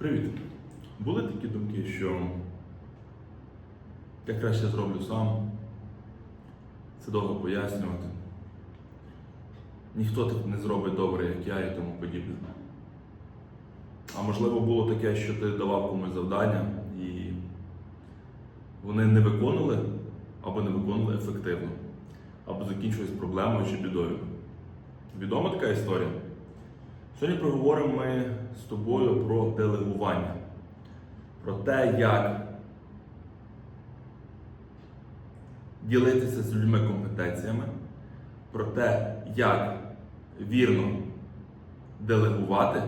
Привіт! Були такі думки, що я краще зроблю сам, це довго пояснювати. Ніхто так не зробить добре, як я і тому подібне. А можливо було таке, що ти давав комусь завдання і вони не виконували або не виконували ефективно, або закінчились проблемою чи бідою. Відома така історія? Сьогодні проговоримо ми з тобою про делегування, про те, як ділитися з людьми компетенціями, про те, як вірно делегувати,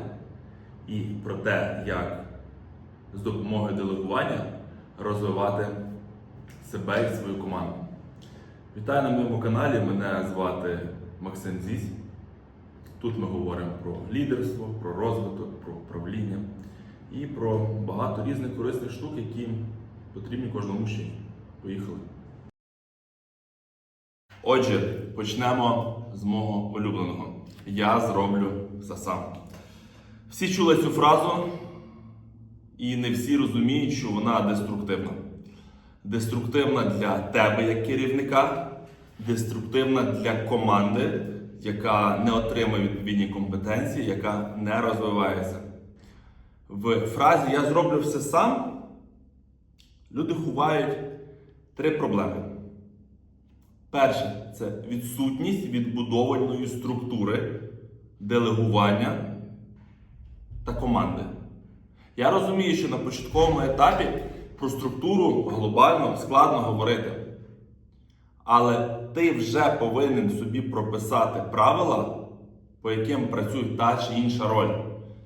і про те, як з допомогою делегування розвивати себе і свою команду. Вітаю на моєму каналі. Мене звати Максим Зісь. Тут ми говоримо про лідерство, про розвиток, про управління і про багато різних корисних штук, які потрібні кожному мужчині. Поїхали. Отже, почнемо з мого улюбленого. Я зроблю все сам. Всі чули цю фразу, і не всі розуміють, що вона деструктивна. Деструктивна для тебе як керівника, деструктивна для команди, яка не отримує відповідні компетенції, яка не розвивається. В фразі Я зроблю все сам. Люди ховають три проблеми. Перше це відсутність відбудованої структури, делегування та команди. Я розумію, що на початковому етапі про структуру глобально складно говорити. Але ти вже повинен собі прописати правила, по яким працює та чи інша роль,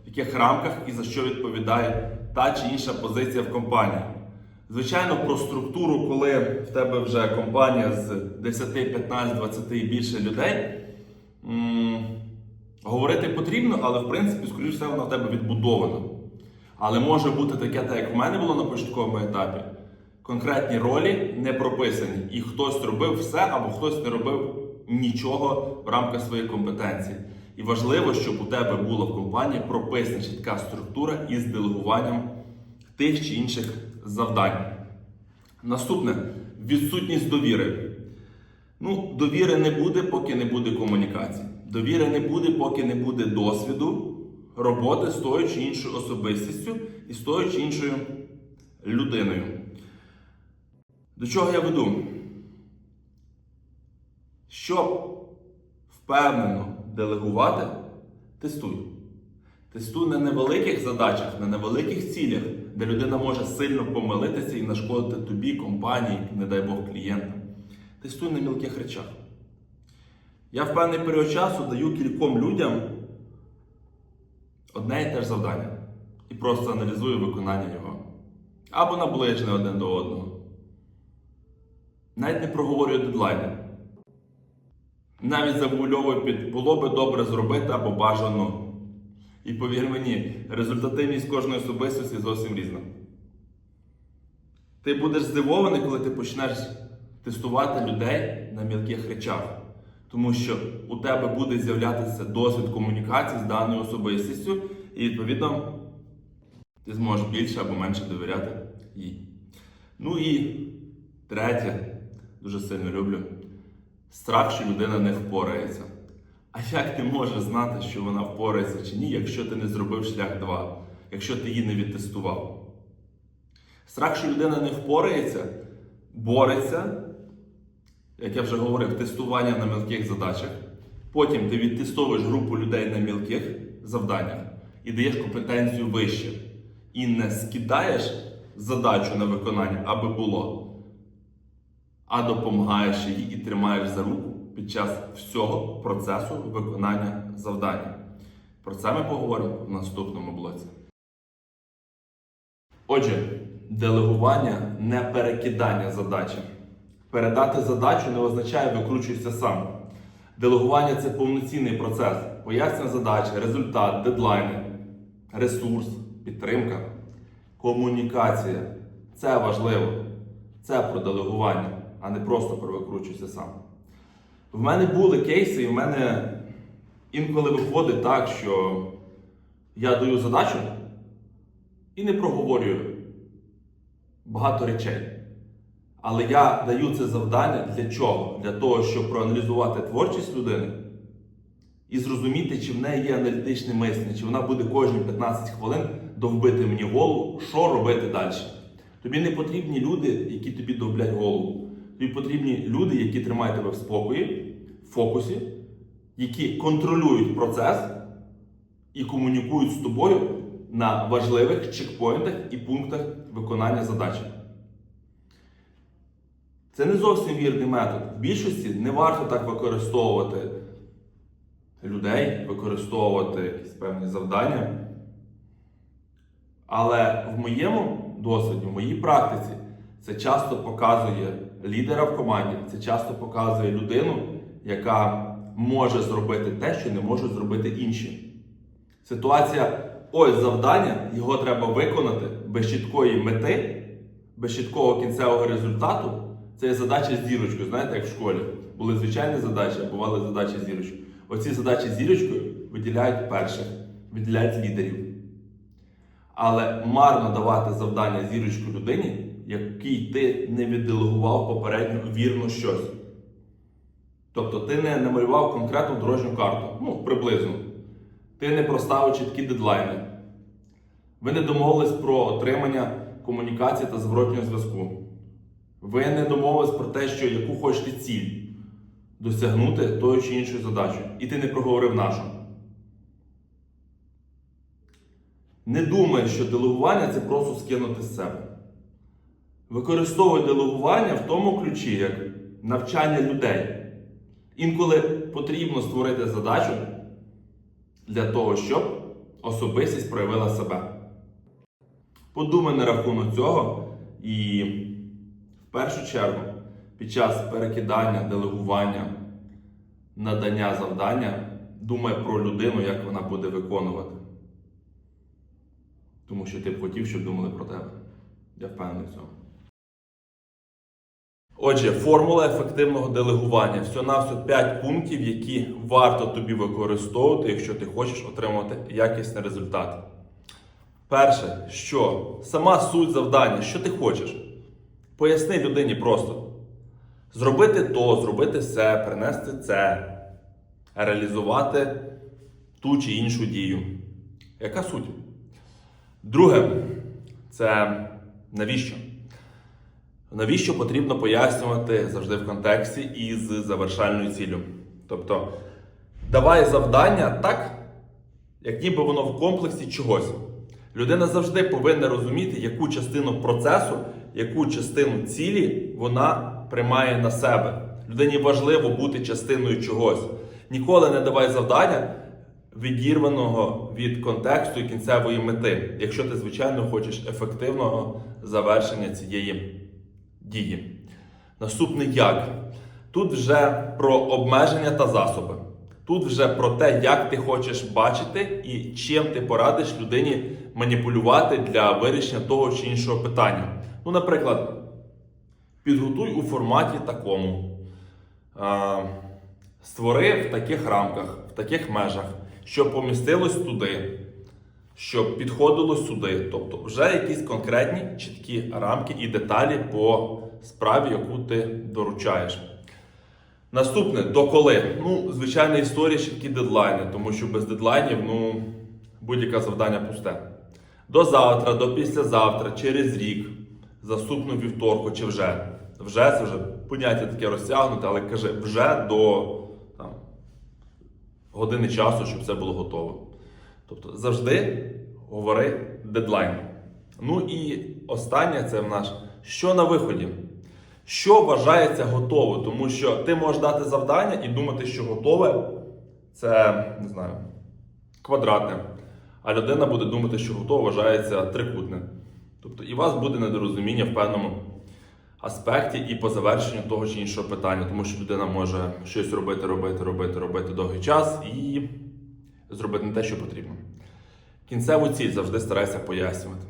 в яких рамках і за що відповідає та чи інша позиція в компанії. Звичайно, про структуру, коли в тебе вже компанія з 10, 15, 20 і більше людей, говорити потрібно, але в принципі, скоріш все, вона в тебе відбудована. Але може бути таке, так як в мене було на початковому етапі. Конкретні ролі не прописані, і хтось робив все або хтось не робив нічого в рамках своєї компетенції. І важливо, щоб у тебе була в компанії прописана чітка структура із делегуванням тих чи інших завдань. Наступне відсутність довіри. Ну, довіри не буде, поки не буде комунікації. Довіри не буде, поки не буде досвіду роботи з тою чи іншою особистістю і з тою чи іншою людиною. До чого я веду? Щоб впевнено делегувати, тестуй. Тестуй на невеликих задачах, на невеликих цілях, де людина може сильно помилитися і нашкодити тобі, компанії, не дай Бог клієнтам. Тестуй на мілких речах. Я в певний період часу даю кільком людям одне і те ж завдання. І просто аналізую виконання його. Або наближене один до одного. Навіть не проговорюю дедлайни. Навіть завуальовую під було би добре зробити або бажано. І повір мені, результативність кожної особистості зовсім різна. Ти будеш здивований, коли ти почнеш тестувати людей на мілких речах. Тому що у тебе буде з'являтися досвід комунікації з даною особистістю, і відповідно ти зможеш більше або менше довіряти їй. Ну і третє, дуже сильно люблю. Страх, що людина не впорається. А як ти можеш знати, що вона впорається чи ні, якщо ти не зробив шлях 2, якщо ти її не відтестував? Страх, що людина не впорається, бореться, як я вже говорив, тестування на мілких задачах. Потім ти відтестовуєш групу людей на мілких завданнях і даєш компетенцію вище. І не скидаєш задачу на виконання, аби було а допомагаєш їй і тримаєш за руку під час всього процесу виконання завдання. Про це ми поговоримо в наступному блоці. Отже, делегування не перекидання задачі. Передати задачу не означає викручуйся сам. Делегування це повноцінний процес. Пояснення задачі, результат, дедлайни, ресурс, підтримка, комунікація. Це важливо. Це про делегування а не просто про викручуйся сам. В мене були кейси, і в мене інколи виходить так, що я даю задачу, і не проговорюю багато речей. Але я даю це завдання для чого? Для того, щоб проаналізувати творчість людини і зрозуміти, чи в неї є аналітичне мислення, чи вона буде кожні 15 хвилин довбити мені голову, що робити далі. Тобі не потрібні люди, які тобі довблять голову. Тобі потрібні люди, які тримають тебе в спокої, в фокусі, які контролюють процес і комунікують з тобою на важливих чекпоінтах і пунктах виконання задачі. Це не зовсім вірний метод. В більшості не варто так використовувати людей, використовувати якісь певні завдання. Але в моєму досвіді, в моїй практиці, це часто показує лідера в команді, це часто показує людину, яка може зробити те, що не можуть зробити інші. Ситуація ось завдання, його треба виконати без чіткої мети, без чіткого кінцевого результату. Це є задача з зірочкою, знаєте, як в школі. Були звичайні задачі, а бували задачі з зірочкою. Оці задачі з зірочкою виділяють перших, виділяють лідерів. Але марно давати завдання зірочку людині, якій ти не відделегував попередньо вірно щось. Тобто ти не намалював конкретну дорожню карту, ну, приблизно. Ти не проставив чіткі дедлайни. Ви не домовились про отримання комунікації та зворотнього зв'язку. Ви не домовились про те, що яку хочете ціль досягнути тою чи іншою задачею. І ти не проговорив нашу. Не думай, що делегування це просто скинути з себе. Використовуй делегування в тому ключі, як навчання людей. Інколи потрібно створити задачу для того, щоб особистість проявила себе. Подумай на рахунок цього і в першу чергу під час перекидання, делегування, надання завдання думай про людину, як вона буде виконувати. Тому що ти б хотів, щоб думали про тебе. Я впевнений в цьому. Отже, формула ефективного делегування. Всього на все 5 пунктів, які варто тобі використовувати, якщо ти хочеш отримати якісний результат. Перше, що сама суть завдання, що ти хочеш. Поясни людині просто. Зробити то, зробити все, принести це, реалізувати ту чи іншу дію. Яка суть? Друге, це навіщо? Навіщо потрібно пояснювати завжди в контексті із завершальною ціллю? Тобто, давай завдання так, як ніби воно в комплексі чогось. Людина завжди повинна розуміти, яку частину процесу, яку частину цілі вона приймає на себе. Людині важливо бути частиною чогось. Ніколи не давай завдання відірваного від контексту і кінцевої мети, якщо ти, звичайно, хочеш ефективного завершення цієї дії. Наступний як. Тут вже про обмеження та засоби. Тут вже про те, як ти хочеш бачити і чим ти порадиш людині маніпулювати для вирішення того чи іншого питання. Ну, наприклад, підготуй у форматі такому. Створи в таких рамках, в таких межах, щоб помістилось туди, щоб підходило сюди. Тобто, вже якісь конкретні чіткі рамки і деталі по справі, яку ти доручаєш. Наступне доколи. Ну, звичайна історія, чіткі дедлайни, тому що без дедлайнів ну, будь-яке завдання пусте. До завтра, до післязавтра, через рік, заступну вівторку чи вже. Вже це вже поняття таке розтягнуте, але каже, вже до там, години часу, щоб все було готово. Тобто завжди говори дедлайн. Ну і останнє це в наш що на виході. Що вважається готово, тому що ти можеш дати завдання і думати, що готове це не знаю, квадратне. А людина буде думати, що готове вважається трикутне. Тобто і у вас буде недорозуміння в певному аспекті і по завершенню того чи іншого питання, тому що людина може щось робити, робити, робити, робити довгий час і зробити не те, що потрібно. Кінцеву ціль завжди старайся пояснювати.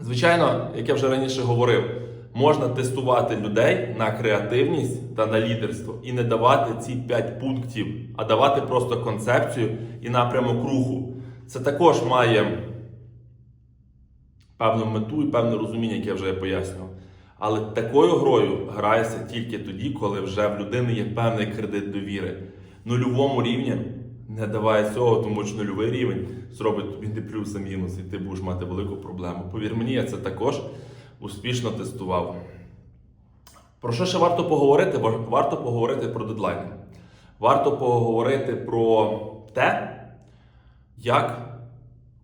Звичайно, як я вже раніше говорив, можна тестувати людей на креативність та на лідерство і не давати ці 5 пунктів, а давати просто концепцію і напрямок руху. Це також має певну мету і певне розуміння, яке я вже пояснював. Але такою грою грається тільки тоді, коли вже в людини є певний кредит довіри. Нульовому рівні не давай цього, тому що нульовий рівень зробить тобі не плюс, а мінус, і ти будеш мати велику проблему. Повір мені, я це також успішно тестував. Про що ще варто поговорити? Варто поговорити про дедлайни. Варто поговорити про те, як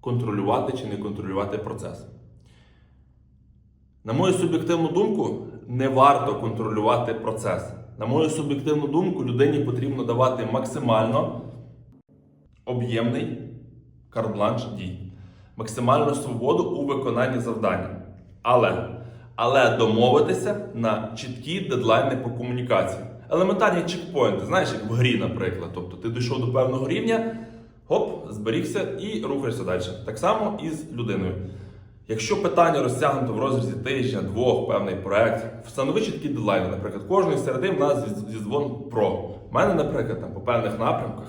контролювати чи не контролювати процес. На мою суб'єктивну думку, не варто контролювати процес. На мою суб'єктивну думку, людині потрібно давати максимально об'ємний карт-бланш дій, максимальну свободу у виконанні завдання. Але, але домовитися на чіткі дедлайни по комунікації. Елементарні чекпоінти, знаєш, як в грі, наприклад. Тобто ти дійшов до певного рівня, хоп, зберігся і рухаєшся далі. Так само і з людиною. Якщо питання розтягнуто в розрізі тижня, двох, певний проект, встанови чіткі дедлайни. Наприклад, кожної середи в нас зі- зідзвон про. У мене, наприклад, там, по певних напрямках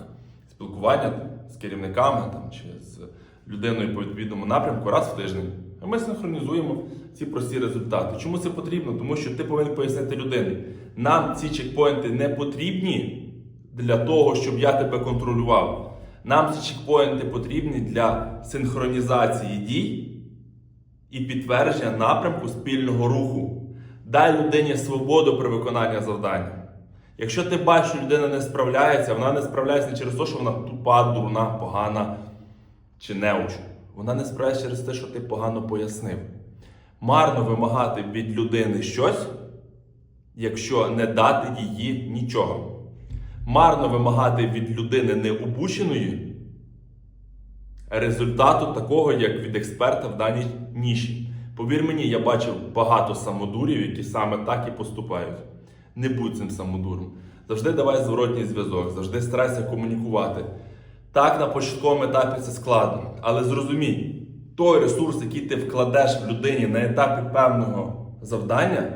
спілкування з керівниками там, чи з людиною по відповідному напрямку раз в тиждень. А ми синхронізуємо ці прості результати. Чому це потрібно? Тому що ти повинен пояснити людині. Нам ці чекпоінти не потрібні для того, щоб я тебе контролював. Нам ці чекпоінти потрібні для синхронізації дій і підтвердження напрямку спільного руху. Дай людині свободу при виконанні завдання. Якщо ти бачиш, що людина не справляється, вона не справляється не через те, що вона тупа, дурна, погана чи неуч. Вона не справляється через те, що ти погано пояснив. Марно вимагати від людини щось, якщо не дати їй нічого. Марно вимагати від людини необученої результату такого, як від експерта в даній ніші. Повір мені, я бачив багато самодурів, які саме так і поступають. Не будь цим самодуром. Завжди давай зворотній зв'язок, завжди старайся комунікувати. Так, на початковому етапі це складно, але зрозумій, той ресурс, який ти вкладеш в людині на етапі певного завдання,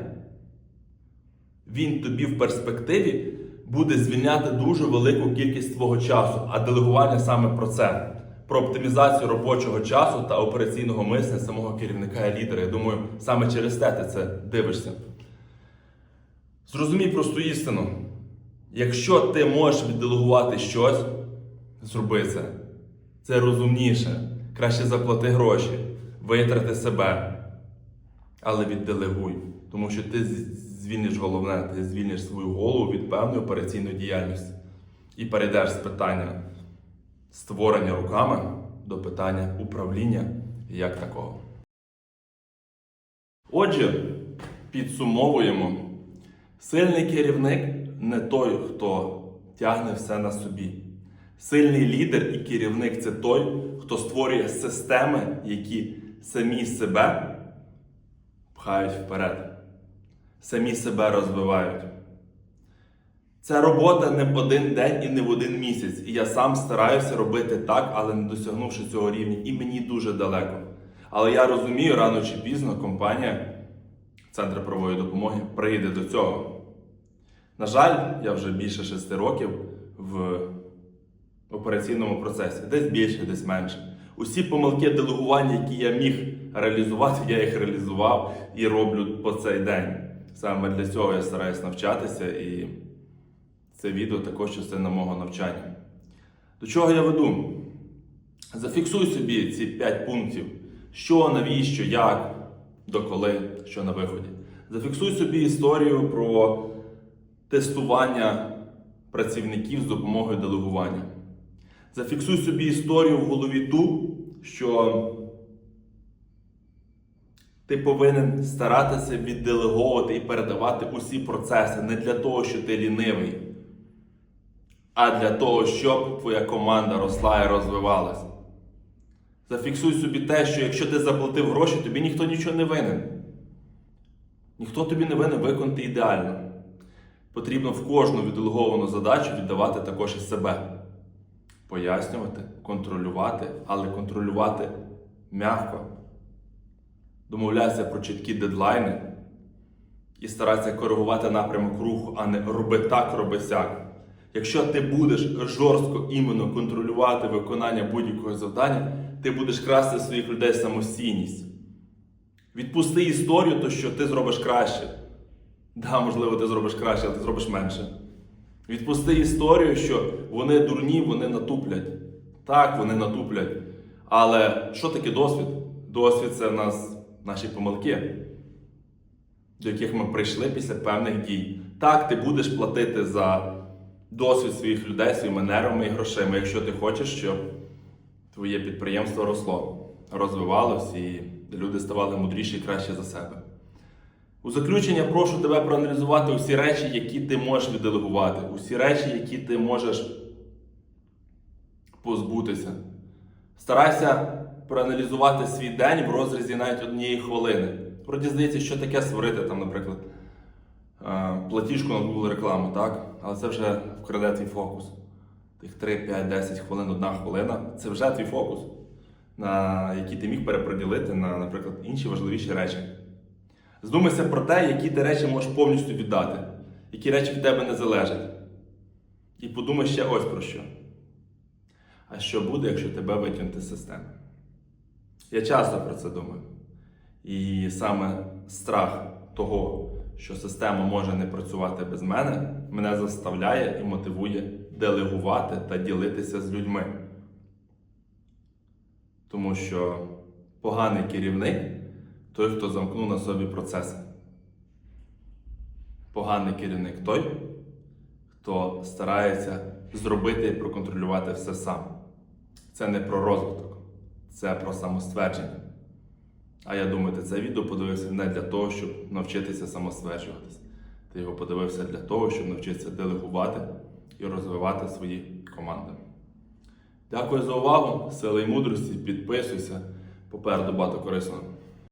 він тобі в перспективі буде звільняти дуже велику кількість твого часу, а делегування саме про це. Про оптимізацію робочого часу та операційного мислення самого керівника і лідера. Я думаю, саме через те ти це дивишся. Зрозумій просту істину. Якщо ти можеш відделегувати щось, зроби це. Це розумніше. Краще заплати гроші, витрати себе. Але відделегуй. Тому що ти звільниш головне, ти звільниш свою голову від певної операційної діяльності. І перейдеш з питання створення руками до питання управління як такого. Отже, підсумовуємо. Сильний керівник не той, хто тягне все на собі. Сильний лідер і керівник це той, хто створює системи, які самі себе пхають вперед, самі себе розвивають. Це робота не в один день і не в один місяць. І я сам стараюся робити так, але не досягнувши цього рівня. І мені дуже далеко. Але я розумію, рано чи пізно компанія Центр правової допомоги прийде до цього. На жаль, я вже більше шести років в операційному процесі. Десь більше, десь менше. Усі помилки делегування, які я міг реалізувати, я їх реалізував і роблю по цей день. Саме для цього я стараюсь навчатися, і це відео також частина мого навчання. До чого я веду? Зафіксуй собі ці 5 пунктів: що, навіщо, як, доколи, що на виході. Зафіксуй собі історію про тестування працівників з допомогою делегування. Зафіксуй собі історію в голові ту, що ти повинен старатися відделеговувати і передавати усі процеси не для того, що ти лінивий, а для того, щоб твоя команда росла і розвивалася. Зафіксуй собі те, що якщо ти заплатив гроші, тобі ніхто нічого не винен. Ніхто тобі не винен виконати ідеально. Потрібно в кожну відделеговану задачу віддавати також і себе. Пояснювати, контролювати, але контролювати м'яко. Домовляйся про чіткі дедлайни і старайся коригувати напрямок руху, а не роби так, роби сяк. Якщо ти будеш жорстко іменно контролювати виконання будь-якого завдання, ти будеш красти своїх людей самостійність. Відпусти історію, то що ти зробиш краще. Да, можливо, ти зробиш краще, але ти зробиш менше. Відпусти історію, що вони дурні, вони натуплять. Так, вони натуплять. Але що таке досвід? Досвід це в нас наші помилки, до яких ми прийшли після певних дій. Так, ти будеш платити за досвід своїх людей, своїми нервами і грошима, якщо ти хочеш, щоб твоє підприємство росло, розвивалось і люди ставали мудріші і кращі за себе. У заключення прошу тебе проаналізувати усі речі, які ти можеш відделегувати, усі речі, які ти можеш позбутися. Старайся проаналізувати свій день в розрізі навіть однієї хвилини. Вроді здається, що таке створити, там, наприклад, е, платіжку на Google рекламу, так? Але це вже вкраде твій фокус. Тих 3, 5, 10 хвилин, одна хвилина це вже твій фокус, на який ти міг переподілити на, наприклад, інші важливіші речі. Здумайся про те, які ти речі можеш повністю віддати, які речі від тебе не залежать. І подумай ще ось про що. А що буде, якщо тебе витягнути з системи? Я часто про це думаю. І саме страх того, що система може не працювати без мене, мене заставляє і мотивує делегувати та ділитися з людьми. Тому що поганий керівник той, хто замкнув на собі процеси. Поганий керівник той, хто старається зробити і проконтролювати все сам. Це не про розвиток, це про самоствердження. А я думаю, ти це відео подивився не для того, щоб навчитися самостверджуватись. Ти його подивився для того, щоб навчитися делегувати і розвивати свої команди. Дякую за увагу, сили і мудрості. Підписуйся. Попереду багато корисного.